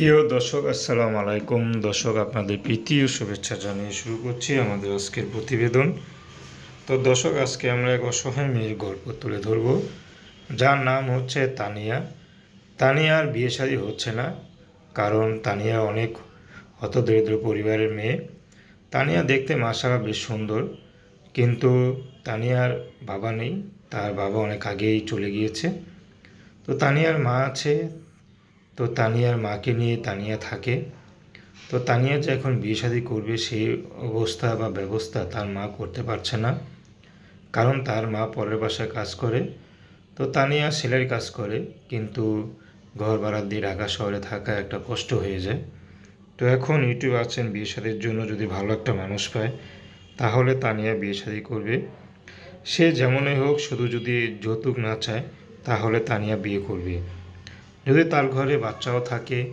প্রিয় দর্শক, আসসালামু আলাইকুম। দর্শক, আপনাদের প্রীতি ও শুভেচ্ছা জানিয়ে শুরু করছি আমাদের আজকের প্রতিবেদন। তো দর্শক, আজকে আমরা এক অসহায় মেয়ের গল্প তুলে ধরব। যার নাম হচ্ছে তানিয়া। তানিয়ার বিয়ে শাদী হচ্ছে না, কারণ তানিয়া অনেক হতদরিদ্র পরিবারের মেয়ে। তানিয়া দেখতে মাসালা বেশ সুন্দর, কিন্তু তানিয়ার বাবা নেই। তার বাবা অনেক আগেই চলে গিয়েছে। তো তানিয়ার মা আছে তো তানিয়ার মাকে নিয়ে তানিয়া থাকে। তো তানিয়া যে এখন বিয়ে শাদী করবে সেই অবস্থা বা ব্যবস্থা তার মা করতে পারছে না। কারণ তার মা পরের বাসায় কাজ করে। তো তানিয়া সেলের কাজ করে, কিন্তু ঘর ভাড়া দিয়ে ঢাকা শহরে থাকা একটা কষ্ট হয়ে যায়। তো এখন ইউটিউব আছেন বিয়ে শাদীর জন্য, যদি ভালো একটা মানুষ পায়, তাহলে তানিয়া বিয়ে শাদী করবে। সে যেমনই হোক, শুধু যদি যৌতুক না চায়, তাহলে তানিয়া বিয়ে করবে। যদি তার ঘরে বাচ্চাও থাকে,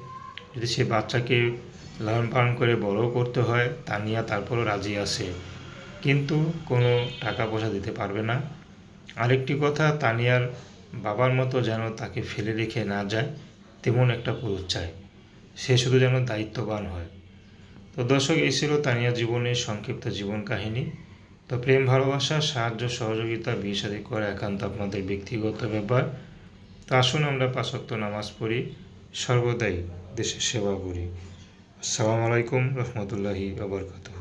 যদি সে বাচ্চাকে লালন পালন করে বড় করতে হয় তানিয়া তারপরও রাজি আছে। কিন্তু কোনো টাকা পয়সা দিতে পারবে না। আরেকটি কথা, তানিয়ার বাবার মতো যেন তাকে ফেলে রেখে না যায়, তেমন একটা পুরুষ চায়। সে শুধু যেন দায়িত্ববান হয়। তো দর্শক, এই ছিল তানিয়া জীবনের সংক্ষিপ্ত জীবন কাহিনী। তো প্রেম, ভালোবাসা, সাহায্য, সহযোগিতা বিয়ে শাদী করা একান্ত আপনাদের ব্যক্তিগত ব্যাপার। তো আসুন আমরা পাঁচক্ত নামাজ পড়ি সর্বদাই দেশের সেবা করি। আসসালামু আলাইকুম রহমতুল্লাহি আবরকাতহ